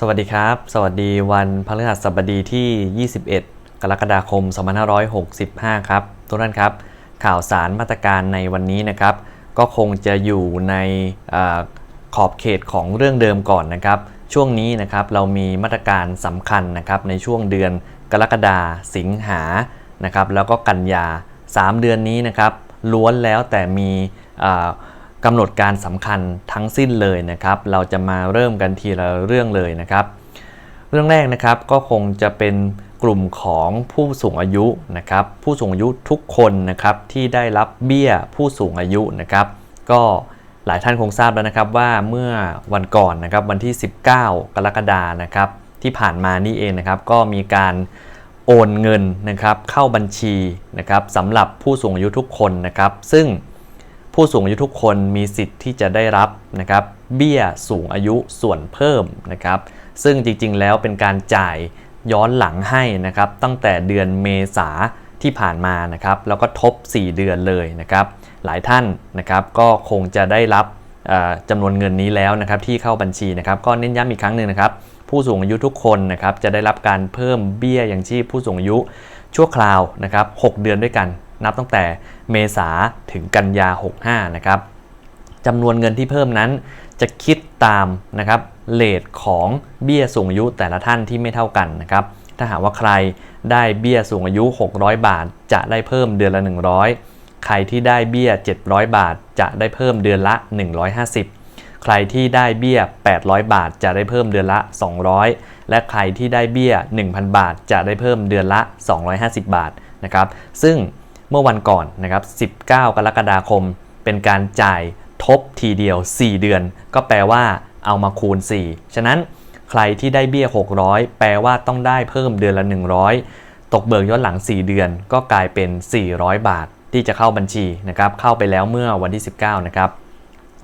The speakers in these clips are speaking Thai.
สวัสดีครับ สวัสดีวันพฤหัสบดีที่ 21 กรกฎาคม 2565 ครับ ทุกท่านครับ ข่าวสารมาตรการในวันนี้นะครับ ก็คงจะอยู่ในอขอบเขตของเรื่องเดิมก่อนนะครับ ช่วงนี้นะครับเรามีมาตรการสำคัญนะครับในช่วงเดือนกรกฎาสิงหานะครับแล้วก็กันยา 3 เดือนนี้นะครับล้วนแล้วแต่มีอ กำหนดการสำคัญทั้งสิ้นเลยนะครับ เราจะมาเริ่มกันทีละเรื่องเลยนะครับ เรื่องแรกนะครับก็คงจะเป็นกลุ่มของผู้สูงอายุนะครับ ผู้สูงอายุทุกคนนะครับที่ได้รับเบี้ยผู้สูงอายุนะครับ ก็หลายท่านคงทราบแล้วนะครับว่าเมื่อวันก่อนนะครับวันที่ 19 กรกฎานะครับที่ผ่านมานี่เองนะครับ ก็มีการโอนเงินนะครับเข้าบัญชีนะครับสำหรับผู้สูงอายุทุกคนนะครับ ซึ่ง ผู้สูงอายุทุกคนมีสิทธิ์ที่จะได้รับนะครับเบี้ยสูงอายุส่วนเพิ่มนะครับซึ่งจริงๆแล้วเป็นการจ่ายย้อนหลังให้นะครับตั้งแต่เดือนเมษาที่ผ่านมานะครับแล้วก็ทบ 4 เดือนเลยนะครับหลายท่านนะครับก็คงจะได้รับจำนวนเงินนี้แล้วนะครับที่เข้าบัญชีนะครับก็เน้นย้ำอีกครั้งหนึ่งนะครับผู้สูงอายุทุกคนนะครับจะได้รับการเพิ่มเบี้ยยังชีพผู้สูงอายุชั่วคราวนะครับ6เดือนด้วยกันนับตั้งแต่ เมษาถึงกันยา 65 นะครับจำนวนเงินที่เพิ่มนั้นจะคิดตามนะครับเลทของเบี้ยสูงอายุแต่ละท่านที่ไม่เท่ากันนะครับ ถ้าหากว่าใครได้เบี้ยสูงอายุ 600 บาท จะได้เพิ่มเดือนละ 100 ใครที่ได้เบี้ย 700 บาท จะได้เพิ่มเดือนละ 150 ใครที่ได้เบี้ย 800 บาท จะได้เพิ่มเดือนละ 200 และใครที่ได้เบี้ย 1,000 บาท จะได้เพิ่มเดือนละ 250 บาทนะครับ ซึ่ง เมื่อวันก่อนนะครับ 19 กรกฎาคม เป็นการจ่ายทบทีเดียว 4 เดือน ก็แปลว่าเอามาคูณ 4 ฉะนั้นใครที่ได้เบี้ย 600 แปลว่าต้องได้เพิ่มเดือนละ 100 ตกเบิกย้อนหลัง 4 เดือน ก็กลายเป็น 400 บาทที่จะเข้าบัญชีนะครับ เข้าไปแล้วเมื่อวันที่ 19 นะครับ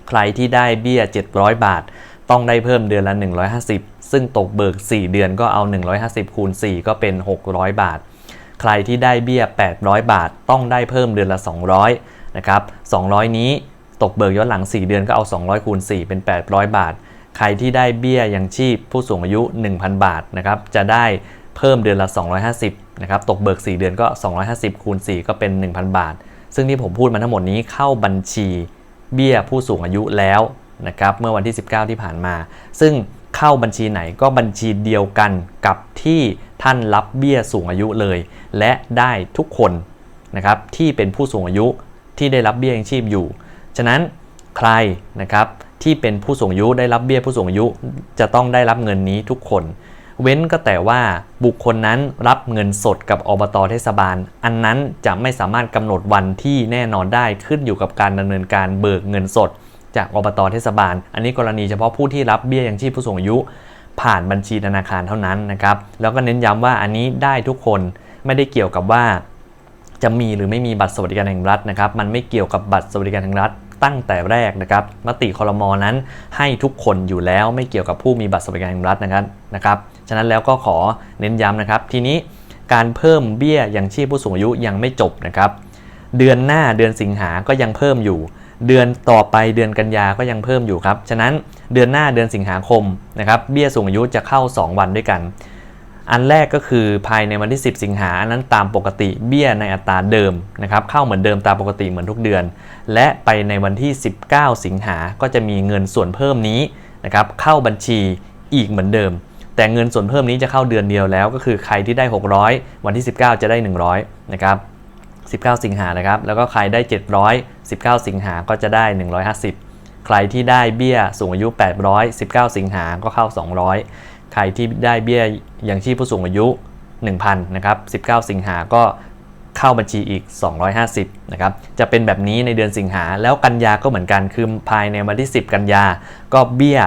ใครที่ได้เบี้ย 700 บาท ต้องได้เพิ่มเดือนละ 150 ซึ่งตกเบิก 4 เดือนก็เอา 150 คูณ 4 ก็เป็น 600 บาท ใครที่ได้เบี้ย 800 บาท ต้องได้เพิ่มเดือนละ 200นะครับ200 นี้ตกเบิกย้อนหลัง 4 เดือนก็เอา 200คูณ4เป็น 800 บาท ใครที่ได้เบี้ยยังชีพผู้สูงอายุ 1,000 บาทนะครับจะได้เพิ่มเดือนละ 250นะครับตกเบิก 4 เดือนก็ 250คูณ4ก็เป็น 1,000 บาท ซึ่งที่ผมพูดมาทั้งหมดนี้เข้าบัญชีเบี้ยผู้สูงอายุแล้วนะครับเมื่อวันที่ 19 ที่ผ่านมา ซึ่ง เข้าบัญชีไหนก็บัญชีเดียวกันกับที่ท่านรับเบี้ยสูงอายุเลย และได้ทุกคนนะครับที่เป็นผู้สูงอายุที่ได้รับเบี้ยยังชีพอยู่ ฉะนั้นใครนะครับที่เป็นผู้สูงอายุได้รับเบี้ยผู้สูงอายุจะต้องได้รับเงินนี้ทุกคน เว้นก็แต่ว่าบุคคลนั้นรับเงินสดกับอบตเทศบาล อันนั้นจะไม่สามารถกำหนดวันที่แน่นอนได้ขึ้นอยู่กับการดำเนินการเบิกเงินสด จากอบตเทศบาล อันนี้กรณีเฉพาะผู้ที่รับเบี้ยยังชีพผู้สูงอายุ ผ่านบัญชีธนาคารเท่านั้นนะครับ แล้วก็เน้นย้ำว่าอันนี้ได้ทุกคนไม่ได้เกี่ยวกับว่า จะมีหรือไม่มีบัตรสวัสดิการแห่งรัฐนะครับ มันไม่เกี่ยวกับบัตรสวัสดิการแห่งรัฐตั้งแต่แรกนะครับมติคอรมอนั้นให้ทุกคนอยู่แล้วไม่เกี่ยวกับผู้มีบัตรสวัสดิการแห่งรัฐนะครับนะครับ ฉะนั้นแล้วก็ขอเน้นย้ำนะครับ ทีนี้การเพิ่มเบี้ยยังชีพผู้สูงอายุยังไม่จบนะครับ เดือนหน้าเดือนสิงหาก็ยังเพิ่มอยู่ เดือนต่อไปเดือนกันยาก็ยังเพิ่มอยู่ครับ ฉะนั้นเดือนหน้าเดือนสิงหาคมนะครับเบี้ยสูงอายุจะเข้า 2 วันด้วยกัน อันแรกก็คือภายในวันที่ 10 สิงหาอันนั้นตามปกติเบี้ยในอัตราเดิมนะครับเข้าเหมือนเดิมตามปกติเหมือนทุกเดือน และไปในวันที่ 19 สิงหาก็จะมีเงินส่วนเพิ่มนี้นะครับเข้าบัญชีอีกเหมือนเดิม แต่เงินส่วนเพิ่มนี้จะเข้าเดือนเดียวแล้ว ก็คือใครที่ได้ 600 วันที่ 19 จะได้ 100นะครับ19 สิงหานะครับแล้วก็ใครได้ 700 19 สิงหาก็จะได้ 150 ใครที่ได้เบี้ยสูงอายุ 800 19 สิงหาก็เข้า 200 ใครที่ได้เบี้ยยังชีพผู้สูงอายุ 1,000นะครับ19 สิงหาก็เข้าบัญชีอีก 250นะครับ จะเป็นแบบนี้ในเดือนสิงหา แล้วกันยาก็เหมือนกัน คือภายในวันที่ 10 กันยา ก็เบี้ย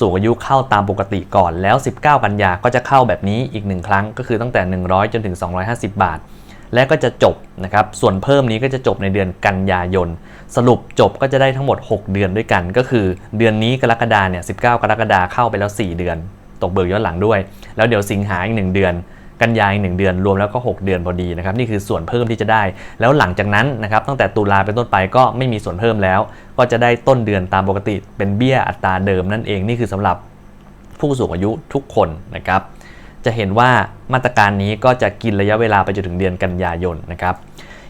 สูงอายุเข้าตามปกติก่อน แล้ว 19 กันยาก็จะเข้าแบบนี้อีก 1 ครั้ง ก็คือตั้งแต่ 100 จนถึง 250 บาท และก็จะจบนะครับ ส่วนเพิ่มนี้ก็จะจบในเดือนกันยายน สรุปจบก็จะได้ทั้งหมด 6 เดือนด้วยกัน ก็คือเดือนนี้กรกฎาเนี่ย19 กรกฎาเข้าไปแล้ว 4 เดือน ตกเบิกย้อนหลังด้วย แล้วเดี๋ยวสิงหาอีก 1 เดือน กันยายนหนึ่งเดือนรวมแล้วก็ 6 เดือนพอดีนะครับนี่คือส่วนเพิ่มที่จะได้ แล้วหลังจากนั้นนะครับตั้งแต่ตุลาเป็นต้นไปก็ไม่มีส่วนเพิ่มแล้ว ก็จะได้ต้นเดือนตามปกติเป็นเบี้ยอัตราเดิมนั่นเองนี่คือสำหรับผู้สูงอายุทุกคนนะครับ จะเห็นว่ามาตรการนี้ก็จะกินระยะเวลาไปจนถึงเดือนกันยายนนะครับ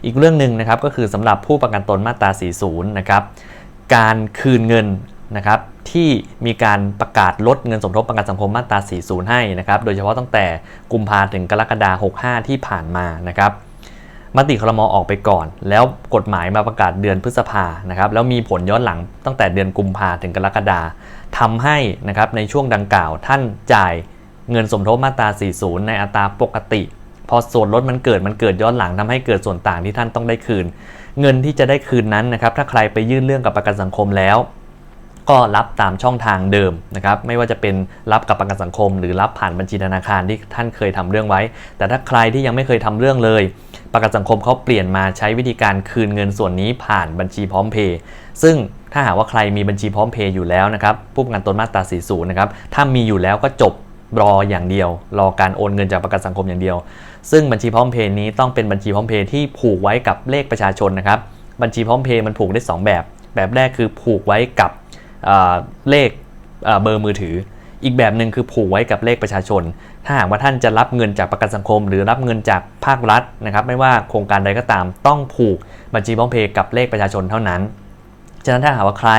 อีกเรื่องหนึ่งนะครับก็คือสำหรับผู้ประกันตนมาตรา 40 นะครับ การคืนเงินนะครับที่มีการประกาศลดเงินสมทบประกันสังคมมาตรา 40 ให้นะครับ โดยเฉพาะตั้งแต่กุมภาถึงกรกฎาคม65 ที่ผ่านมานะครับมติครมออกไปก่อน แล้วกฎหมายมาประกาศเดือนพฤษภานะครับแล้วมีผลย้อนหลังตั้งแต่เดือนกุมภาถึงกรกฎาทำให้นะครับในช่วงดังกล่าวท่านจ่าย เงินสมทบมาตรา 40 ในอัตราปกติ พอส่วนลดมันเกิดมันเกิดย้อนหลังทำให้เกิดส่วนต่างที่ท่านต้องได้คืน เงินที่จะได้คืนนั้นนะครับถ้าใครไปยื่นเรื่องกับประกันสังคมแล้ว ก็รับตามช่องทางเดิมนะครับไม่ว่าจะเป็นรับกับประกันสังคม หรือรับผ่านบัญชีธนาคารที่ท่านเคยทำเรื่องไว้ แต่ถ้าใครที่ยังไม่เคยทำเรื่องเลย ประกันสังคมเขาเปลี่ยนมาใช้วิธีการคืนเงินส่วนนี้ผ่านบัญชีพร้อมเพย์ซึ่งถ้าหากว่าใครมีบัญชีพร้อมเพย์อยู่แล้วนะครับผู้ประกันตนมาตรา 40 นะครับถ้ามีอยู่แล้วก็จบ รออย่างเดียว รอการโอนเงินจากประกันสังคมอย่างเดียว ซึ่งบัญชีพร้อมเพย์นี้ต้องเป็นบัญชีพร้อมเพย์ที่ผูกไว้กับเลขประชาชนนะครับ บัญชีพร้อมเพย์มันผูกได้ 2 แบบ แบบแรกคือผูกไว้กับเลขเบอร์มือถือ อีกแบบหนึ่งคือผูกไว้กับเลขประชาชน ถ้าหากว่าท่านจะรับเงินจากประกันสังคม หรือรับเงินจากภาครัฐนะครับ ไม่ว่าโครงการใดก็ตามต้องผูกบัญชีพร้อมเพย์กับเลขประชาชนเท่านั้น ฉะนั้นถ้าหากว่าใคร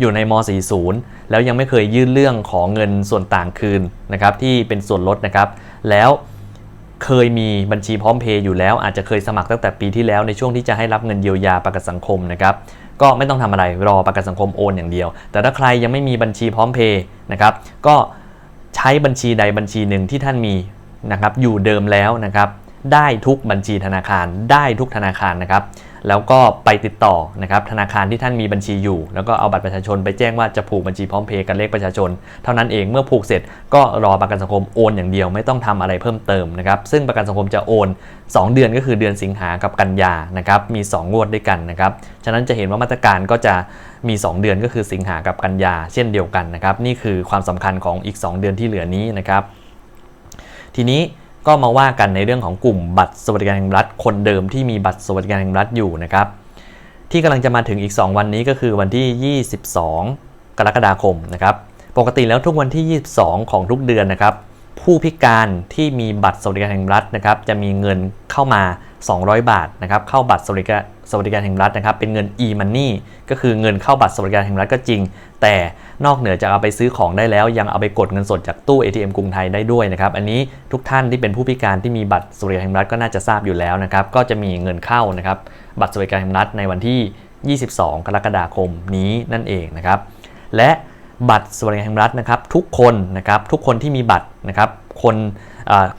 อยู่ในม .40 แล้วยังไม่เคยยื่นเรื่องของเงินส่วนต่างคืนนะครับที่เป็นส่วนลดนะครับ แล้วเคยมีบัญชีพร้อมเพย์อยู่แล้ว อาจจะเคยสมัครตั้งแต่ปีที่แล้วในช่วงที่จะให้รับเงินเยียวยาประกันสังคมนะครับก็ไม่ต้องทำอะไรรอประกันสังคมโอนอย่างเดียว แต่ถ้าใครยังไม่มีบัญชีพร้อมเพย์นะครับก็ใช้บัญชีใดบัญชีหนึ่งที่ท่านมีนะครับอยู่เดิมแล้วนะครับได้ทุกบัญชีธนาคารได้ทุกธนาคารนะครับ แล้วก็ไปติดต่อนะครับธนาคารที่ท่านมีบัญชีอยู่ แล้วก็เอาบัตรประชาชนไปแจ้งว่าจะผูกบัญชีพร้อมเพย์กับเลขประชาชน เท่านั้นเองเมื่อผูกเสร็จก็รอประกันสังคมโอนอย่างเดียวไม่ต้องทำอะไรเพิ่มเติมนะครับซึ่งประกันสังคมจะโอน 2 เดือนก็คือเดือนสิงหากับกันยานะครับมี 2 งวดด้วยกันนะครับฉะนั้นจะเห็นว่ามาตรการก็จะมี 2 เดือนก็คือสิงหากับกันยาเช่นเดียวกันนะครับนี่คือความสำคัญของอีก 2 เดือนที่เหลือนี้นะครับทีนี้ ก็มาว่ากันในเรื่องของกลุ่มบัตรสวัสดิการแห่งรัฐคนเดิมที่มีบัตรสวัสดิการแห่งรัฐอยู่นะครับ ที่กำลังจะมาถึงอีก 2 วันนี้ก็คือวันที่ 22 กรกฎาคมนะครับ ปกติแล้วทุกวันที่ 22 ของทุกเดือนนะครับ ผู้พิการที่มีบัตรสวัสดิการแห่งรัฐนะครับ จะมีเงินเข้ามา 200 บาทนะครับ เข้าบัตรสวัสดิการ สวัสดิการแห่งรัฐนะครับ เป็นเงิน e-money ก็คือเงินเข้าบัตรสวัสดิการแห่งรัฐก็จริง แต่นอกเหนือจากเอาไปซื้อของได้แล้ว ยังเอาไปกดเงินสดจากตู้ ATM กรุงไทยได้ด้วยนะครับ อันนี้ทุกท่านที่เป็นผู้พิการที่มีบัตรสวัสดิการแห่งรัฐก็น่าจะทราบอยู่แล้วนะครับ ก็จะมีเงินเข้านะครับบัตรสวัสดิการแห่งรัฐในวันที่ 22 กรกฎาคมนี้นั่นเองนะครับ และบัตรสวัสดิการแห่งรัฐนะครับ ทุกคนนะครับทุกคนที่มีบัตรนะครับคน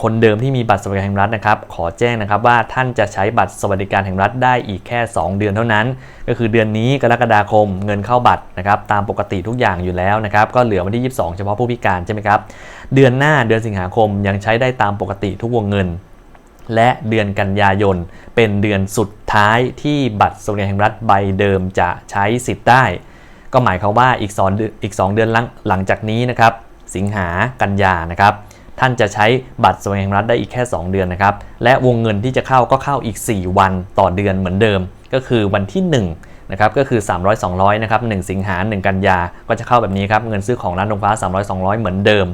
คนเดิมที่มีบัตรสวัสดิการแห่งรัฐนะครับขอแจ้งนะครับว่าท่านจะใช้บัตรสวัสดิการแห่งรัฐได้อีกแค่ 2 เดือนเท่านั้น ก็คือเดือนนี้กรกฎาคมเงินเข้าบัตรนะครับตามปกติทุกอย่างอยู่แล้วนะครับก็เหลือวันที่ 22 เฉพาะผู้พิการใช่ไหมครับเดือนหน้าเดือนสิงหาคมยังใช้ได้ตามปกติทุกวงเงิน และเดือนกันยายน เป็นเดือนสุดท้ายที่บัตรสวัสดิการแห่งรัฐใบเดิมจะใช้สิทธิ์ได้ ก็หมายความว่าอีก2เดือนอีก 2 เดือนหลังจากนี้นะครับสิงหากันยานะครับ ท่านจะใช้บัตรสวัสดิการรัฐได้อีกแค่ 2 เดือนนะครับ และวงเงินที่จะเข้าก็เข้าอีก 4 วันต่อเดือนเหมือนเดิม ก็คือวันที่ 1นะครับก็คือ 300 200นะครับ1สิงหา1กันยา ก็จะเข้าแบบนี้ครับ เงินซื้อของร้านโรงฟ้า 300 200 เหมือนเดิม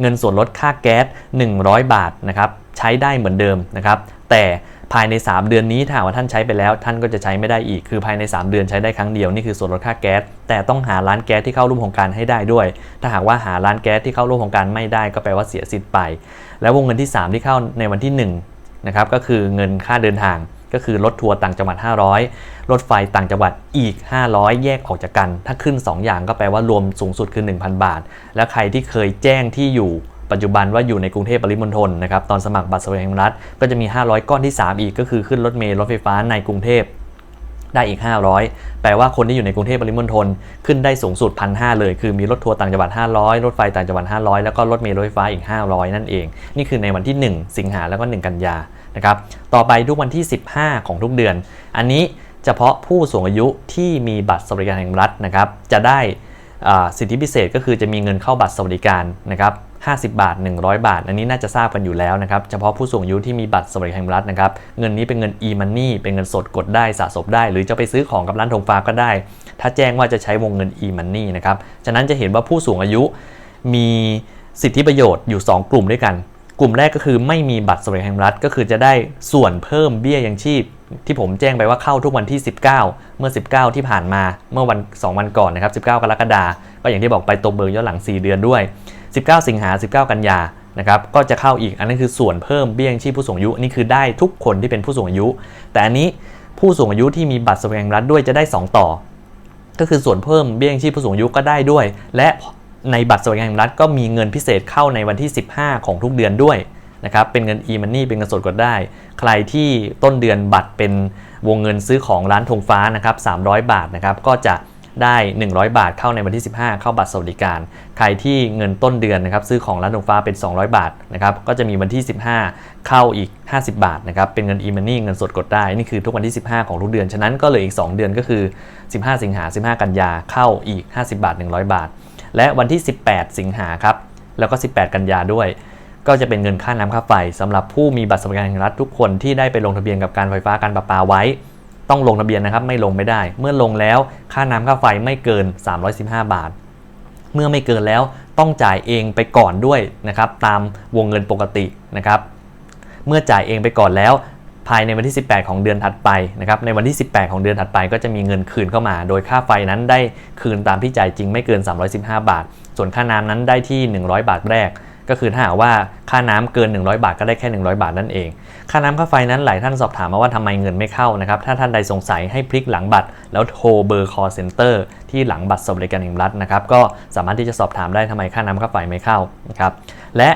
เงินส่วนลดค่าแก๊ส 100 บาทนะครับ ใช้ได้เหมือนเดิมนะครับ แต่ ภายใน 3 เดือนนี้ถ้าว่าท่านใช้ไปแล้ว ท่านก็จะใช้ไม่ได้อีกคือภายใน 3 เดือนใช้ได้ครั้งเดียวนี่คือส่วนลดค่าแก๊ส แต่ต้องหาร้านแก๊สที่เข้าร่วมโครงการให้ได้ด้วย ถ้าหากว่าหาร้านแก๊สที่เข้าร่วมโครงการไม่ได้ก็แปลว่าเสียสิทธิ์ไป แล้ววงเงินที่ 3 ที่เข้าในวันที่1นะครับก็คือเงินค่าเดินทางก็คือรถทัวร์ต่างจังหวัด 500 รถไฟต่างจังหวัดอีก 500 แยกออกจากกัน ถ้าขึ้น 2 อย่างก็แปลว่ารวมสูงสุดคือ 1,000 บาท และใครที่เคยแจ้งที่อยู่ ปัจจุบันว่าอยู่ในกรุงเทพปริมณฑลนะครับตอนสมัครบัตรสวัสดิการแห่งรัฐก็จะมี 500 ก้อนที่ 3 อีกก็คือขึ้นรถเมล์รถไฟฟ้าในกรุงเทพได้อีก 500 แปลว่าคนที่อยู่ในกรุงเทพปริมณฑลขึ้นได้สูงสุด1,500เลย คือมีรถทัวร์ต่างจังหวัด 500 รถไฟต่างจังหวัด 500 แล้วก็รถเมล์รถไฟฟ้าอีก 500 นั่นเอง นี่คือในวันที่ 1 สิงหาแล้วก็ 1 กันยานะครับ ต่อไปทุกวันที่ 15 ของทุกเดือน อันนี้เฉพาะผู้สูงอายุที่มีบัตรสวัสดิการแห่งรัฐนะครับ จะได้สิทธิพิเศษก็คือจะมีเงินเข้าบัตรสวัสดิการนะครับ 50 บาท 100 บาท อันนี้น่าจะทราบกันอยู่แล้วนะครับ เฉพาะผู้สูงอายุที่มีบัตรสวัสดิการแห่งรัฐนะครับ เงินนี้เป็นเงิน e-money เป็นเงินสดกดได้สะสมได้ หรือจะไปซื้อของกับร้านธงฟ้าก็ได้ ถ้าแจ้งว่าจะใช้วงเงิน e-money นะครับ ฉะนั้นจะเห็นว่าผู้สูงอายุมีสิทธิประโยชน์อยู่ 2 กลุ่มด้วยกัน กลุ่มแรกก็คือไม่มีบัตรสวัสดิการแห่งรัฐ ก็คือจะได้ส่วนเพิ่มเบี้ยยังชีพที่ผมแจ้งไปว่าเข้าทุกวันที่ 19 เมื่อ 19 ที่ผ่านมา เมื่อวัน 2 วันก่อนนะครับ 19 กรกฎาคม ก็อย่างที่บอกไปตรงเบอร์ย้อนหลัง 4 เดือนด้วย 19 สิงหา 19 กันยานะครับก็จะเข้าอีกอันนั้นคือส่วนเพิ่มเบี้ยงชีพผู้สูงอายุนี่คือได้ทุกคนที่เป็นผู้สูงอายุ แต่อันนี้ผู้สูงอายุที่มีบัตรสวัสดิการรัฐด้วยจะได้ 2 ต่อ ก็คือส่วนเพิ่มเบี้ยงชีพผู้สูงอายุก็ได้ด้วย และในบัตรสวัสดิการแห่งรัฐก็มีเงินพิเศษเข้าในวันที่ 15 ของทุกเดือนด้วยนะครับเป็นเงิน e-money เป็นเงินสดกดได้ ใครที่ต้นเดือนบัตรเป็นวงเงินซื้อของร้านธงฟ้านะครับ300 บาทนะครับก็จะ ได้ 100 บาทเข้าในวันที่ 15 เข้าบัตรสวัสดิการ ใครที่เงินต้นเดือนนะครับซื้อของร้านธงฟ้าเป็น 200 บาทนะครับก็จะมีวันที่ 15 เข้าอีก 50 บาทนะครับเป็นเงิน e-money เงินสดกดได้นี่คือทุกวันที่ 15 ของทุกเดือน ฉะนั้นก็เหลืออีก 2 เดือนก็คือ 15 สิงหา15 กันยาเข้าอีก 50 บาท 100 บาท และวันที่ 18 สิงหาครับแล้วก็ 18 กันยาด้วยก็จะเป็นเงินค่าน้ำค่าไฟสำหรับผู้มีบัตรสวัสดิการแห่งรัฐทุกคนที่ได้ไปลงทะเบียนกับการไฟฟ้าการประปาไว้ ต้องลงทะเบียนนะครับไม่ลงไม่ได้ เมื่อลงแล้วค่าน้ำค่าไฟไม่เกิน 315 บาท เมื่อไม่เกินแล้วต้องจ่ายเองไปก่อนด้วยนะครับตามวงเงินปกตินะครับเมื่อจ่ายเองไปก่อนแล้วภายในวันที่ 18 ของเดือนถัดไปนะครับ ในวันที่ 18 ของเดือนถัดไป ก็จะมีเงินคืนเข้ามา โดยค่าไฟนั้นได้คืนตามที่จ่ายจริงไม่เกิน 315 บาท ส่วนค่าน้ำนั้นได้ที่ 100 บาทแรก ก็คือถ้าหากว่าค่าน้ำเกิน 100 บาทก็ได้แค่ 100 บาทนั่นเอง ค่าน้ำค่าไฟนั้นหลายท่านสอบถามมาว่าทำไมเงินไม่เข้านะครับ ถ้าท่านใดสงสัยให้พลิกหลังบัตร แล้วโทรเบอร์ call center ที่หลังบัตรสวัสดิการแห่งรัฐนะครับ ก็สามารถที่จะสอบถามได้ทำไมค่าน้ำค่าไฟไม่เข้านะครับ และ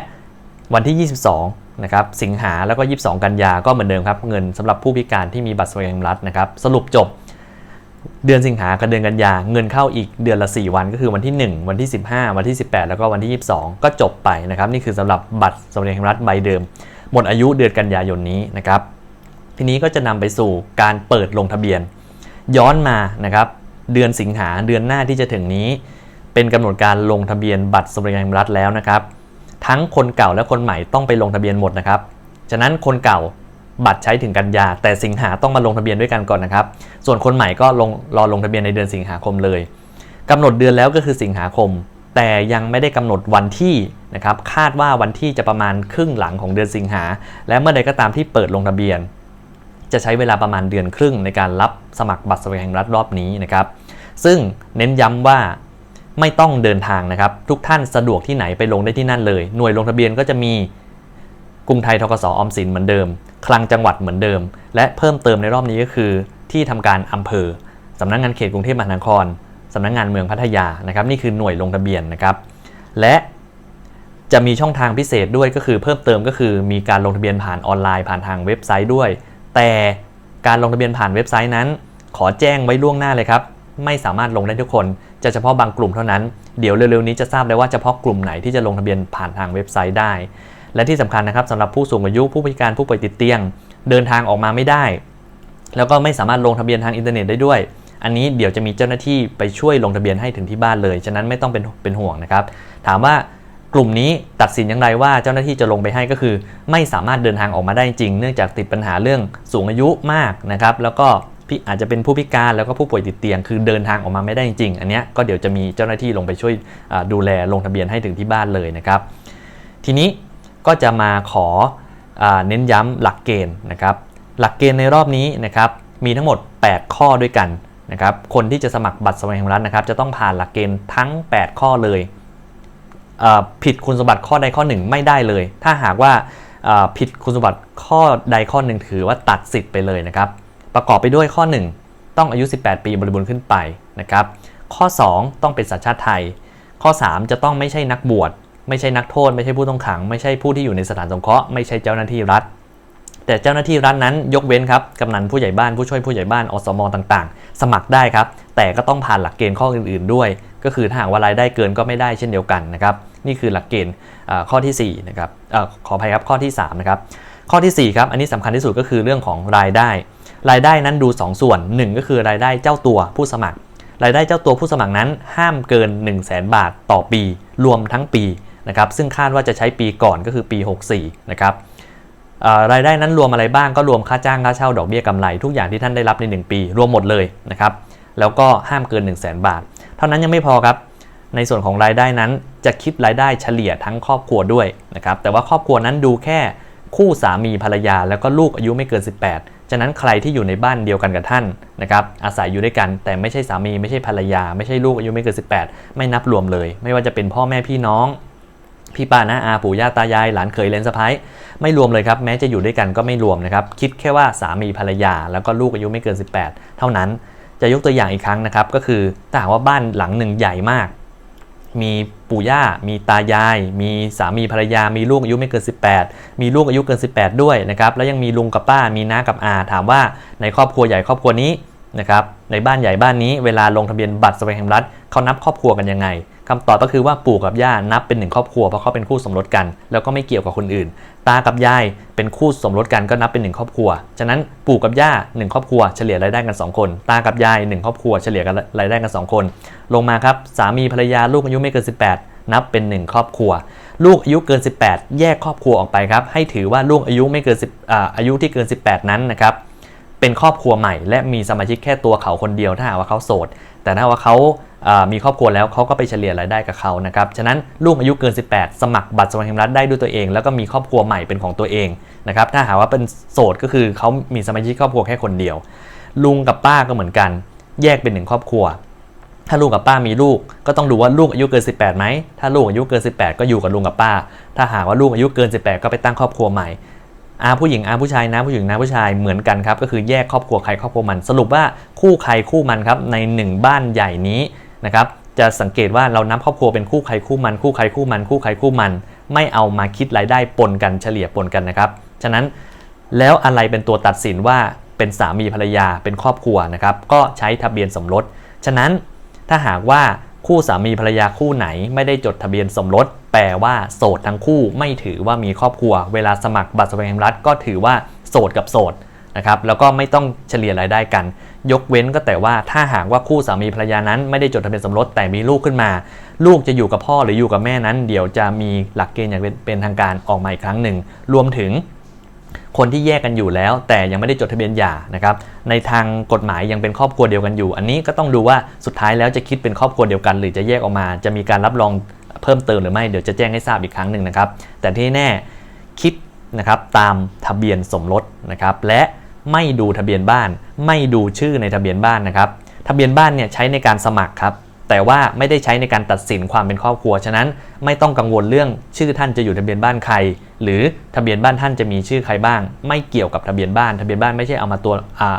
วันที่ 22นะครับสิงหาแล้วก็ 22 กันยาก็เหมือนเดิมครับ เงินสำหรับผู้พิการที่มีบัตรสวัสดิการแห่งรัฐนะครับ สรุปจบ เดือนสิงหากับเดือนกันยาเงินเข้าอีกเดือนละ 4 วันก็คือวันที่ 1 วันที่ 15 วันที่ 18 แล้วก็วันที่ 22 ก็จบไปนะครับนี่คือสำหรับบัตรสวัสดิการแห่งรัฐใบเดิม หมดอายุเดือนกันยายนนี้นะครับทีนี้ก็จะนำไปสู่การเปิดลงทะเบียน ย้อนมานะครับเดือนสิงหาเดือนหน้าที่จะถึงนี้ เป็นกำหนดการลงทะเบียนบัตรสวัสดิการแห่งรัฐแล้วนะครับ ทั้งคนเก่าและคนใหม่ต้องไปลงทะเบียนหมดนะครับฉะนั้นคนเก่า บัตรใช้ถึงกันยา แต่สิงหาต้องมาลงทะเบียนด้วยกันก่อนนะครับ ส่วนคนใหม่ก็ลงรอลงทะเบียนในเดือนสิงหาคมเลยกำหนดเดือนแล้วก็คือสิงหาคม แต่ยังไม่ได้กำหนดวันที่นะครับคาดว่าวันที่จะประมาณครึ่งหลังของเดือนสิงหา และเมื่อใดก็ตามที่เปิดลงทะเบียน จะใช้เวลาประมาณเดือนครึ่งในการรับสมัครบัตรสวัสดิการแห่งรัฐรอบนี้นะครับซึ่งเน้นย้ำว่าไม่ต้องเดินทางนะครับ ทุกท่านสะดวกที่ไหนไปลงได้ที่นั่นเลย หน่วยลงทะเบียนก็จะมี กรุงไทยทกสออมสินเหมือนเดิม คลังจังหวัดเหมือนเดิม และเพิ่มเติมในรอบนี้ก็คือ ที่ทำการอำเภอสำนักงงานเขตกรุงเทพมหานครสำนักงงานเมืองพัทยานะครับนี่คือหน่วยลงทะเบียนนะครับและจะมีช่องทางพิเศษด้วยก็คือเพิ่มเติมก็คือมีการลงทะเบียนผ่านออนไลน์ผ่านทางเว็บไซต์ด้วย แต่การลงทะเบียนผ่านเว็บไซต์นั้น ขอแจ้งไว้ล่วงหน้าเลยครับ ไม่สามารถลงได้ทุกคน จะเฉพาะบางกลุ่มเท่านั้น เดี๋ยวเร็วๆนี้จะทราบได้ว่าเฉพาะกลุ่มไหนที่จะลงทะเบียนผ่านทางเว็บไซต์ได้ และที่สำคัญนะครับสำหรับผู้สูงอายุผู้พิการผู้ป่วยติดเตียง เดินทางออกมาไม่ได้ แล้วก็ไม่สามารถลงทะเบียนทางอินเทอร์เน็ตได้ด้วย อันนี้เดี๋ยวจะมีเจ้าหน้าที่ไปช่วยลงทะเบียนให้ถึงที่บ้านเลยฉะนั้นไม่ต้องเป็นเป็นห่วงนะครับถามว่ากลุ่มนี้ตัดสินอย่างไรว่าเจ้าหน้าที่จะลงไปให้ก็คือ ไม่สามารถเดินทางออกมาได้จริง เนื่องจากติดปัญหาเรื่องสูงอายุมากนะครับแล้วก็พี่อาจจะเป็นผู้พิการแล้วก็ผู้ป่วยติดเตียง คือเดินทางออกมาไม่ได้จริง อันนี้ก็เดี๋ยวจะมีเจ้าหน้าที่ลงไปช่วยดูแลลงทะเบียนให้ถึงที่บ้านเลยนะครับ ทีนี้ ก็จะมาขออเน้นย้ำหลักเกณฑ์นะครับหลักเกณฑ์ในรอบนี้นะครับมีทั้งหมด 8 ข้อด้วยกันนะครับคนที่จะสมัครบัตรสวัสดิการแห่งรัฐนะครับจะต้องผ่านหลักเกณฑ์ทั้ง 8 ข้อเลยผิดคุณสมบัติข้อใดข้อหนึ่งไม่ได้เลย ถ้าหากว่าผิดคุณสมบัติข้อใดข้อหนึ่งถือว่าตัดสิทธิ์ไปเลยนะครับ ประกอบไปด้วยข้อ 1 ต้องอายุ 18 ปีบริบูรณ์ขึ้นไปนะครับ ข้อ 2 ต้องเป็นสัญชาติไทย ข้อ 3 จะต้องไม่ใช่นักบวช ไม่ใช่นักโทษ ไม่ใช่ผู้ต้องขัง ไม่ใช่ผู้ที่อยู่ในสถานสงเคราะห์ไม่ใช่เจ้าหน้าที่รัฐ แต่เจ้าหน้าที่รัฐนั้นยกเว้นครับกำนันผู้ใหญ่บ้านผู้ช่วยผู้ใหญ่บ้านอสมต่างๆ สมัครได้ครับ แต่ก็ต้องผ่านหลักเกณฑ์ข้ออื่น ๆ ด้วย ก็คือถ้าหากว่ารายได้เกินก็ไม่ได้เช่นเดียวกันนะครับนี่คือหลักเกณฑ์ข้อที่4นะครับขออภัยครับข้อที่3นะครับข้อที่4ครับอันนี้สำคัญที่สุดก็คือเรื่องของรายได้ รายได้นั้นดู 2 ส่วน 1 ก็คือรายได้เจ้าตัวผู้สมัคร รายได้เจ้าตัวผู้สมัครนั้นห้ามเกิน 1 0 0 0 0แบาทต่อปี รวมทั้งปี นะครับซึ่งคาดว่าจะใช้ปีก่อนก็คือปี 64 นะครับรายได้นั้นรวมอะไรบ้างก็รวมค่าจ้างค่าเช่าดอกเบี้ยกำไร ทุกอย่างที่ท่านได้รับใน 1 ปี รวมหมดเลยนะครับแล้วก็ห้ามเกิน 1 0 0 0 0แบาท เท่านั้นยังไม่พอครับ ในส่วนของรายได้นั้นจะคิดรายได้เฉลี่ยทั้งครอบครัวด้วยนะครับแต่ว่าครอบครัวนั้นดูแค่คู่สามีภรรยา แล้วก็ลูกอายุไม่เกิน 18 ฉะนั้นใครที่อยู่ในบ้านเดียวกันกับท่านนะครับอาศัยอยู่ด้วยกัน แต่ไม่ใช่สามีไม่ใช่ภรรยา ไม่ใช่ลูกอายุไม่เกิน 18 ไม่นับรวมเลย ไม่ว่าจะเป็นพ่อแม่พี่น้อง พี่ป้าน้าอาปู่ย่าตายายหลานเขยเลนสะพ้ายไม่รวมเลยครับ แม้จะอยู่ด้วยกันก็ไม่รวมนะครับ คิดแค่ว่าสามีภรรยา แล้วก็ลูกอายุไม่เกิน 18 เท่านั้น จะยกตัวอย่างอีกครั้งนะครับ ก็คือถ้าหากว่าบ้านหลังหนึ่งใหญ่มาก มีปู่ย่า มีตายาย มีสามีภรรยา มีลูกอายุไม่เกิน 18 มีลูกอายุเกิน 18 ด้วยนะครับ แล้วยังมีลุงกับป้า มีน้ากับอา ถามว่าในครอบครัวใหญ่ครอบครัวนี้นะครับ ในบ้านใหญ่บ้านนี้ เวลาลงทะเบียนบัตรสวัสดิการแห่งรัฐเขานับครอบครัวกันยังไง คำตอบก็คือว่าปู่กับย่านับเป็นหนึ่งครอบครัวเพราะเขาเป็นคู่สมรสกัน แล้วก็ไม่เกี่ยวกับคนอื่น ตากับยายเป็นคู่สมรสกันก็นับเป็นหนึ่งครอบครัว ฉะนั้นปู่กับย่าหนึ่งครอบครัวเฉลี่ยรายได้กัน 2 คน ตากับยายหนึ่งครอบครัวเฉลี่ยกันรายได้กัน 2 คน ลงมาครับสามีภรรยาลูกอายุไม่เกิน 18 นับเป็น 1 ครอบครัว ลูกอายุเกิน 18 แยกครอบครัวออกไปครับให้ถือว่าลูกอายุไม่เกิน10อาอายุที่เกิน 18 นั้นนะครับเป็นครอบครัวใหม่ และมีสมาชิกแค่ตัวเขาคนเดียวถ้าหากว่าเขาโสด แต่ถ้าว่าเขา มีครอบครัวแล้วเขาก็ไปเฉลี่ยรายได้กับเขานะครับ ฉะนั้นลูกอายุเกิน 18 สมัครบัตรสวัสดิการแห่งรัฐได้ด้วยตัวเอง แล้วก็มีครอบครัวใหม่เป็นของตัวเองนะครับ ถ้าหากว่าเป็นโสดก็คือเขามีสมาชิกครอบครัวแค่คนเดียว ลุงกับป้าก็เหมือนกัน แยกเป็นหนึ่งครอบครัว ถ้าลุงกับป้ามีลูก ก็ต้องดูว่าลูกอายุเกิน 18ไหม ถ้าลูกอายุเกิน 18 ก็อยู่กับลุงกับป้า ถ้าหากว่าลูกอายุเกิน 18 ก็ไปตั้งครอบครัวใหม่อาผู้หญิงอาผู้ชายนะผู้หญิงนะผู้ชายเหมือนกันครับก็คือแยกครอบครัวใครครอบครัวมัน สรุปว่าคู่ใครคู่มันครับในหนึ่งบ้านใหญ่นี้ นะครับจะสังเกตว่าเรานับครอบครัวเป็นคู่ใครคู่มันคู่ใครคู่มันคู่ใครคู่มัน ไม่เอามาคิดรายได้ปนกันเฉลี่ยปนกันนะครับฉะนั้นแล้วอะไรเป็นตัวตัดสินว่าเป็นสามีภรรยาเป็นครอบครัวนะครับก็ใช้ทะเบียนสมรส ฉะนั้นถ้าหากว่าคู่สามีภรรยาคู่ไหนไม่ได้จดทะเบียนสมรส แปลว่าโสดทั้งคู่ไม่ถือว่ามีครอบครัว เวลาสมัครบัตรสวัสดิการรัฐก็ถือว่าโสดกับโสดนะครับแล้วก็ไม่ต้องเฉลี่ยรายได้กัน ยกเว้นก็แต่ว่าถ้าหากว่าคู่สามีภรรยานั้นไม่ได้จดทะเบียนสมรสแต่มีลูกขึ้นมา ลูกจะอยู่กับพ่อหรืออยู่กับแม่นั้น เดี๋ยวจะมีหลักเกณฑ์อย่างเป็นทางการออกมาอีกครั้งหนึ่ง รวมถึงคนที่แยกกันอยู่แล้ว แต่ยังไม่ได้จดทะเบียนหย่านะครับในทางกฎหมายยังเป็นครอบครัวเดียวกันอยู่ อันนี้ก็ต้องดูว่าสุดท้ายแล้วจะคิดเป็นครอบครัวเดียวกัน หรือจะแยกออกมา จะมีการรับรองเพิ่มเติมหรือไม่เดี๋ยวจะแจ้งให้ทราบอีกครั้งหนึ่งนะครับแต่ที่แน่คิดนะครับตามทะเบียนสมรสนะครับและ ไม่ดูทะเบียนบ้าน ไม่ดูชื่อในทะเบียนบ้านนะครับ ทะเบียนบ้านเนี่ยใช้ในการสมัครครับแต่ว่าไม่ได้ใช้ในการตัดสินความเป็นครอบครัว ฉะนั้นไม่ต้องกังวลเรื่องชื่อท่านจะอยู่ทะเบียนบ้านใคร หรือทะเบียนบ้านท่านจะมีชื่อใครบ้าง ไม่เกี่ยวกับทะเบียนบ้าน ทะเบียนบ้านไม่ใช่เอามาตัว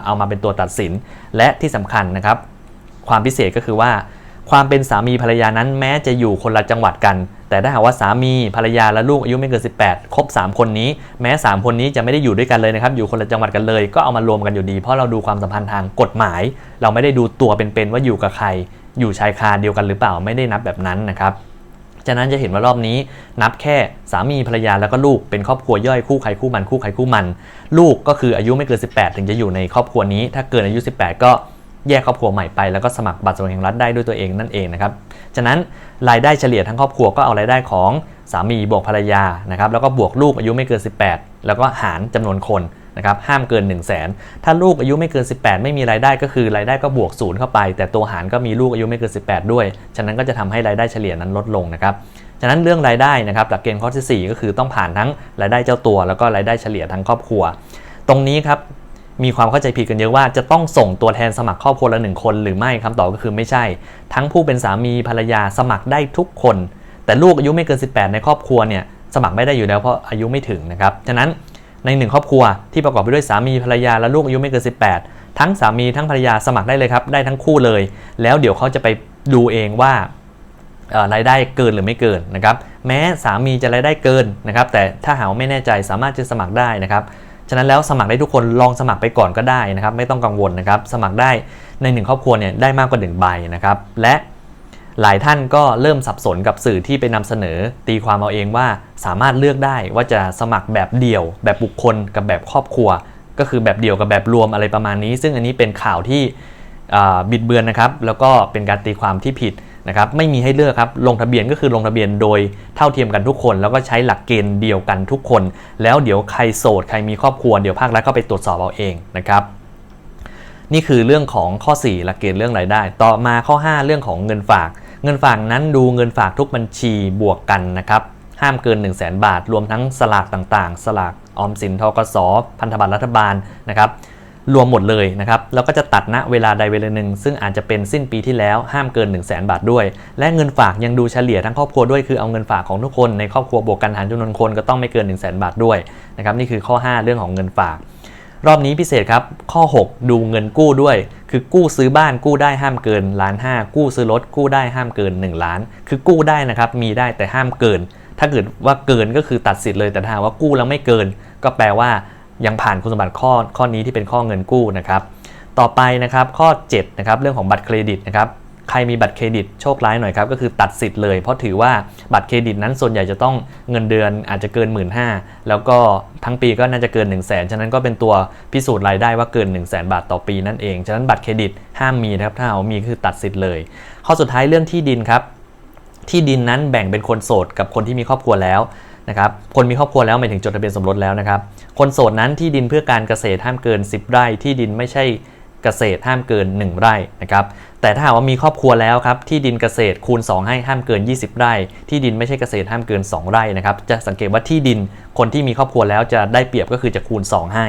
เอามาเป็นตัวตัดสิน และที่สำคัญนะครับ ความพิเศษก็คือว่า ความเป็นสามีภรรยานั้นแม้จะอยู่คนละจังหวัดกัน แต่ถ้าหากว่าสามีภรรยาและลูกอายุไม่เกิน 18 ครบ 3 คนนี้ แม้ 3 คนนี้จะไม่ได้อยู่ด้วยกันเลยนะครับ อยู่คนละจังหวัดกันเลย ก็เอามารวมกันอยู่ดี เพราะเราดูความสัมพันธ์ทางกฎหมาย เราไม่ได้ดูตัวเป็นๆว่าอยู่กับใคร อยู่ชายคาเดียวกันหรือเปล่า ไม่ได้นับแบบนั้นนะครับฉะนั้นจะเห็นว่ารอบนี้นับแค่สามีภรรยาแล้วก็ลูกเป็นครอบครัวย่อยคู่ใครคู่มันคู่ใครคู่มัน ลูกก็คืออายุไม่เกิน 18 ถึงจะอยู่ในครอบครัวนี้ ถ้าเกินอายุ 18 ก็ แยกครอบครัวใหม่ไปแล้วก็สมัครบัตรสวัสดิการแห่งรัฐได้ด้วยตัวเองนั่นเองนะครับฉะนั้นรายได้เฉลี่ยทั้งครอบครัวก็เอารายได้ของสามีบวกภรรยานะครับแล้วก็บวกลูกอายุไม่เกิน 18 แล้วก็หารจำนวนคนนะครับห้ามเกิน 1 0 0 0 0แสนถ้าลูกอายุไม่เกิน 18 ไม่มีรายได้ก็คือรายได้ก็บวกศูนย์เข้าไป แต่ตัวหารก็มีลูกอายุไม่เกิน 18 ด้วย ฉะนั้นก็จะทำให้รายได้เฉลี่ยนั้นลดลงนะครับฉะนั้นเรื่องรายได้นะครับหลักเกณฑ์ข้อที่ 4 ก็คือต้องผ่านทั้งรายได้เจ้าตัว แล้วก็รายได้เฉลี่ยทั้งครอบครัว ตรงนี้ครับ มีความเข้าใจผิดกันเยอะว่าจะต้องส่งตัวแทนสมัครครอบครัวละหนึ่งคนหรือไม่คำตอบก็คือไม่ใช่ ทั้งผู้เป็นสามีภรรยาสมัครได้ทุกคน แต่ลูกอายุไม่เกิน 18 ในครอบครัวเนี่ยสมัครไม่ได้อยู่แล้วเพราะอายุไม่ถึงนะครับฉะนั้นในหนึ่งครอบครัวที่ประกอบไปด้วยสามีภรรยาและลูกอายุไม่เกิน 18 ทั้งสามีทั้งภรรยาสมัครได้เลยครับได้ทั้งคู่เลย แล้วเดี๋ยวเขาจะไปดูเองว่ารายได้เกินหรือไม่เกินนะครับแม้สามีจะรายได้เกินนะครับแต่ถ้าหาไม่แน่ใจสามารถจะสมัครได้นะครับ ฉะนั้นแล้วสมัครได้ทุกคนลองสมัครไปก่อนก็ได้นะครับ ไม่ต้องกังวลนะครับ สมัครได้ในหนึ่งครอบครัวเนี่ยได้มากกว่า1ใบนะครับ และหลายท่านก็เริ่มสับสนกับสื่อที่ไปนำเสนอ ตีความเอาเองว่าสามารถเลือกได้ว่าจะสมัครแบบเดี่ยว แบบบุคคลกับแบบครอบครัว ก็คือแบบเดี่ยวกับแบบรวมอะไรประมาณนี้ ซึ่งอันนี้เป็นข่าวที่บิดเบือนนะครับ แล้วก็เป็นการตีความที่ผิด นะครับไม่มีให้เลือกครับลงทะเบียนก็คือลงทะเบียนโดยเท่าเทียมกันทุกคน แล้วก็ใช้หลักเกณฑ์เดียวกันทุกคน แล้วเดี๋ยวใครโสดใครมีครอบครัวเดี๋ยวภาครัฐเข้าไปตรวจสอบเอาเองนะครับนี่คือเรื่องของข้อ 4 หลักเกณฑ์เรื่องรายได้ ต่อมาข้อ 5 เรื่องของเงินฝาก เงินฝากนั้นดูเงินฝากทุกบัญชีบวกกันนะครับห้ามเกิน 1 0 0 0 0แบาท รวมทั้งสลากต่างๆ สลากออมสินทกสพันธบัตรรัฐบาลนะครับ รวมหมดเลยนะครับแล้วก็จะตัดณเวลาใดเวลาหนึ่ง ซึ่งอาจจะเป็นสิ้นปีที่แล้วห้ามเกิน 1 0 0 0 0แบาทด้วย และเงินฝากยังดูเฉลี่ยทั้งครอบครัวด้วยคือเอาเงินฝากของทุกคนในครอบครัวบวกกันหารจำนวนคนก็ต้องไม่เกิน 1 0 0 0 0แบาทด้วยนะครับนี่คือข้อ 5 เรื่องของเงินฝาก รอบนี้พิเศษครับข้อ 6 ดูเงินกู้ด้วย คือกู้ซื้อบ้านกู้ได้ห้ามเกินล้านห้ากู้ซื้อรถกู้ได้ห้ามเกิน 1 ล้าน คือกู้ได้นะครับมีได้แต่ห้ามเกิน ถ้าเกิดว่าเกินก็คือตัดสิทธิ์เลยแต่ถ้าว่ากู้แล้วไม่เกิน ก็แปลว่า ยังผ่านคุณสมบัติข้อข้อนี้ที่เป็นข้อเงินกู้นะครับ ต่อไปนะครับข้อ7นะครับเรื่องของบัตรเครดิตนะครับใครมีบัตรเครดิตโชคร้ายหน่อยครับก็คือตัดสิทธิ์เลยเพราะถือว่าบัตรเครดิตนั้นส่วนใหญ่จะต้องเงินเดือนอาจจะเกิน 1 5ื่นแล้วก็ทั้งปีก็น่าจะเกิน 1 0 0 0 0แสนฉะนั้นก็เป็นตัวพิสูจน์รายได้ว่าเกิน 1 0 0 0 0แสนบาทต่อปีนั่นเอง ฉะนั้นบัตรเครดิตห้ามมีนะครับถ้าเอามีคือตัดสิทธิ์เลย ข้อสุดท้ายเรื่องที่ดินครับที่ดินนั้นแบ่งเป็นคนโสดกับคนที่มีครอบครัวแล้ว นะครับคนมีครอบครัวแล้วหมายถึงจดทะเบียนสมรสแล้วนะครับ คนโสดนั้นที่ดินเพื่อการเกษตรห้ามเกิน 10 ไร่ ที่ดินไม่ใช่เกษตรห้ามเกิน 1 ไร่นะครับแต่ถ้าหากว่ามีครอบครัวแล้วครับที่ดินเกษตรคูณ 2 ให้ห้ามเกิน 20 ไร่ ที่ดินไม่ใช่เกษตรห้ามเกิน 2 ไร่นะครับจะสังเกตว่าที่ดินคนที่มีครอบครัวแล้วจะได้เปรียบก็คือจะคูณ 2 ให้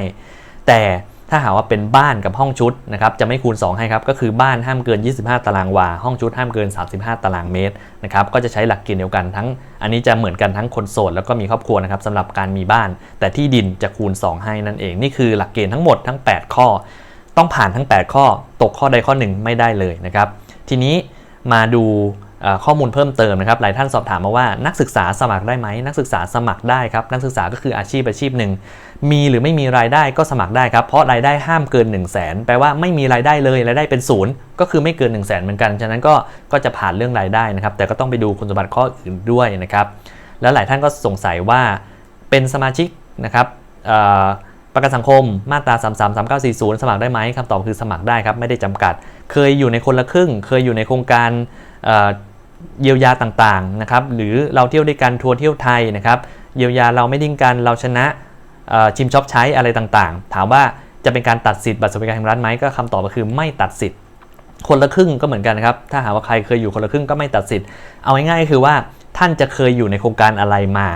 แต่ ถ้าหากว่าเป็นบ้านกับห้องชุดนะครับจะไม่คูณ 2 ให้ครับก็คือบ้านห้ามเกิน 25 ตารางวา ห้องชุดห้ามเกิน 35 ตารางเมตรนะครับก็จะใช้หลักเกณฑ์เดียวกันทั้ง อันนี้จะเหมือนกันทั้งคนโสดแล้วก็มีครอบครัวนะครับสำหรับการมีบ้าน แต่ที่ดินจะคูณ 2 ให้นั่นเอง นี่คือหลักเกณฑ์ทั้งหมดทั้ง 8 ข้อ ต้องผ่านทั้ง 8 ข้อ ตกข้อใดข้อหนึ่งไม่ได้เลยนะครับทีนี้มาดูข้อมูลเพิ่มเติมนะครับ หลายท่านสอบถามมาว่านักศึกษาสมัครได้ไหมนักศึกษาสมัครได้ครับนักศึกษาก็คืออาชีพอาชีพหนึ่ง มีหรือไม่มีรายได้ก็สมัครได้ครับ เพราะรายได้ห้ามเกิน 1 0 0 0 0แสนแปลว่าไม่มีรายได้เลยรายได้เป็นศูนย์ก็คือไม่เกิน 1 0 0 0 0แสนเหมือนกัน ฉะนั้นก็ก็จะผ่านเรื่องรายได้นะครับ แต่ก็ต้องไปดูคุณสมบัติข้ออื่นด้วยนะครับ แล้วหลายท่านก็สงสัยว่าเป็นสมาชิกนะครับประกันสังคมมาตรา 3 3 3 9 4 0 สมัครได้ไหมคำตอบคือสมัครได้ครับ ไม่ได้จำกัด เคยอยู่ในคนละครึ่ง เคยอยู่ในโครงการเเยียวยาต่างๆนะครับ หรือเราเที่ยวด้วยกันทัวร์เที่ยวไทยนะครับ เยียวยาเราไม่ทิ้งกันเราชนะ ชิมช็อปใช้อะไรต่างๆ ถามว่าจะเป็นการตัดสิทธิ์บัตรสวัสดิการแห่งรัฐไหมก็คำตอบก็คือไม่ตัดสิทธิ์ คนละครึ่งก็เหมือนกันนะครับ ถ้าหากว่าใครเคยอยู่คนละครึ่งก็ไม่ตัดสิทธิ์ เอาง่ายๆก็คือว่าท่านจะเคยอยู่ในโครงการอะไรมา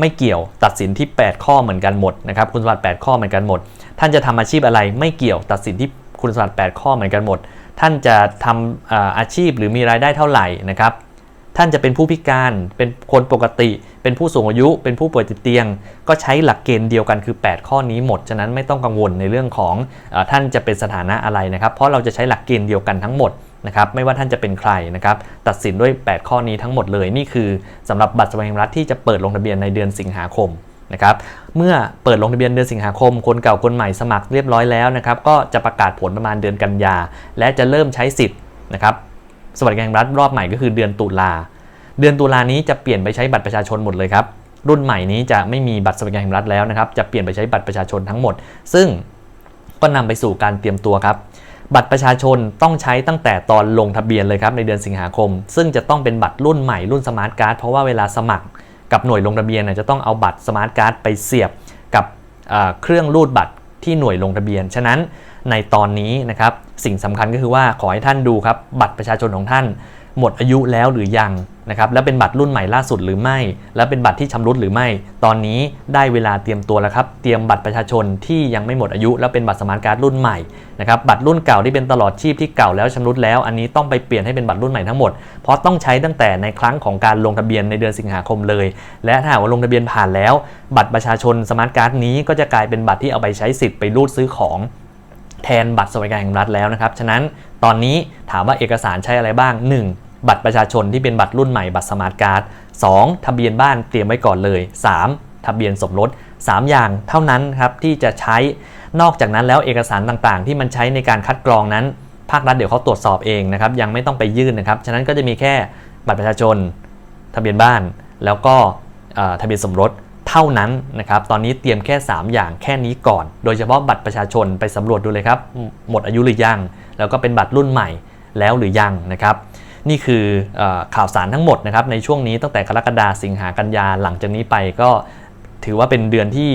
ไม่เกี่ยวตัดสินที่ 8 ข้อเหมือนกันหมดนะครับคุณสมบัติ 8 ข้อเหมือนกันหมด ท่านจะทำอาชีพอะไรไม่เกี่ยวตัดสินที่คุณสมบัติ 8 ข้อเหมือนกันหมด ท่านจะทำอาอาชีพหรือมีรายได้เท่าไหร่นะครับ ท่านจะเป็นผู้พิการ เป็นคนปกติ เป็นผู้สูงอายุ เป็นผู้ป่วยติดเตียง ก็ใช้หลักเกณฑ์เดียวกันคือ 8 ข้อนี้หมด ฉะนั้นไม่ต้องกังวลในเรื่องของอท่านจะเป็นสถานะอะไรนะครับ เพราะเราจะใช้หลักเกณฑ์เดียวกันทั้งหมดนะครับไม่ว่าท่านจะเป็นใครนะครับตัดสินด้วย 8 ข้อนี้ทั้งหมดเลยนี่คือสำหรับบัตรสวัสดิการรัฐที่จะเปิดลงทะเบียนในเดือนสิงหาคมนะครับเมื่อเปิดลงทะเบียนเดือนสิงหาคม คนเก่าคนใหม่สมัครเรียบร้อยแล้วนะครับก็จะประกาศผลประมาณเดือนกันยา และจะเริ่มใช้สิทธิ์นะครับ สวัสดิการแห่งรัฐรอบใหม่ก็คือเดือนตุลา เดือนตุลานี้จะเปลี่ยนไปใช้บัตรประชาชนหมดเลยครับ รุ่นใหม่นี้จะไม่มีบัตรสวัสดิการแห่งรัฐแล้วนะครับ จะเปลี่ยนไปใช้บัตรประชาชนทั้งหมด ซึ่งก็นำไปสู่การเตรียมตัวครับ บัตรประชาชนต้องใช้ตั้งแต่ตอนลงทะเบียนเลยครับในเดือนสิงหาคม ซึ่งจะต้องเป็นบัตรรุ่นใหม่รุ่นสมาร์ทการ์ดเพราะว่าเวลาสมัครกับหน่วยลงทะเบียนน่ะจะต้องเอาบัตรสมาร์ทการ์ดไปเสียบกับเครื่องรูดบัตร ที่หน่วยลงทะเบียน ฉะนั้นในตอนนี้นะครับสิ่งสำคัญก็คือว่าขอให้ท่านดูครับบัตรประชาชนของท่าน หมดอายุแล้วหรือยังนะครับและเป็นบัตรรุ่นใหม่ล่าสุดหรือไม่ และเป็นบัตรที่ชำรุดหรือไม่ ตอนนี้ได้เวลาเตรียมตัวแล้วครับเตรียมบัตรประชาชนที่ยังไม่หมดอายุ แล้วเป็นบัตรสมาร์ทการ์ดรุ่นใหม่นะครับบัตรรุ่นเก่าที่เป็นตลอดชีพที่เก่าแล้วชำรุดแล้ว อันนี้ต้องไปเปลี่ยนให้เป็นบัตรรุ่นใหม่ทั้งหมดเพราะต้องใช้ตั้งแต่ในครั้งของการลงทะเบียนในเดือนสิงหาคมเลย และถ้าหากว่าลงทะเบียนผ่านแล้ว บัตรประชาชนสมาร์ทการ์ดนี้ก็จะกลายเป็นบัตรที่เอาไปใช้สิทธิ์ไปรูดซื้อของแทนบัตรสวัสดิการแห่งรัฐแล้วนะครับ ฉะนั้นตอนนี้ถามว่าเอกสารใช้อะไรบ้าง 1. บัตรประชาชนที่เป็นบัตรรุ่นใหม่บัตรสมาร์ทการ์ด 2. ทะเบียนบ้านเตรียมไว้ก่อนเลย 3. ทะเบียนสมรส 3 อย่างเท่านั้นครับที่จะใช้นอกจากนั้นแล้วเอกสารต่างๆ ที่มันใช้ในการคัดกรองนั้น ภาครัฐเดี๋ยวเขาตรวจสอบเองนะครับยังไม่ต้องไปยื่นนะครับฉะนั้นก็จะมีแค่บัตรประชาชน ทะเบียนบ้าน แล้วก็ทะเบียนสมรสเท่านั้นนะครับ ตอนนี้เตรียมแค่ 3 อย่างแค่นี้ก่อน โดยเฉพาะบัตรประชาชนไปสำรวจดูเลยครับ หมดอายุหรือยัง แล้วก็เป็นบัตรรุ่นใหม่แล้วหรือยังนะครับ นี่คืออข่าวสารทั้งหมดนะครับในช่วงนี้ตั้งแต่กรกฎาสิงหากันยาหลังจากนี้ไปก็ถือว่าเป็นเดือนที่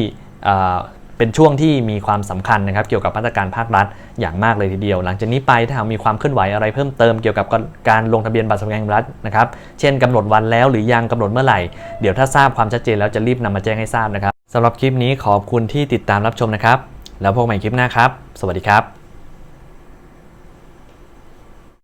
เป็นช่วงที่มีความสำคัญนะครับเกี่ยวกับมาตรการภาครัฐอย่างมากเลยทีเดียว หลังจากนี้ไปถ้ามีความเคลื่อนไหวอะไรเพิ่มเติมเกี่ยวกับการลงทะเบียนบัตรสวัสดิการแห่งรัฐนะครับเช่นกำหนดวันแล้วหรือยังกำหนดเมื่อไหร่ เดี๋ยวถ้าทราบความชัดเจนแล้วจะรีบนำมาแจ้งให้ทราบนะครับสำหรับคลิปนี้ขอบคุณที่ติดตามรับชมนะครับ แล้วพบใหม่คลิปหน้าครับ สวัสดีครับ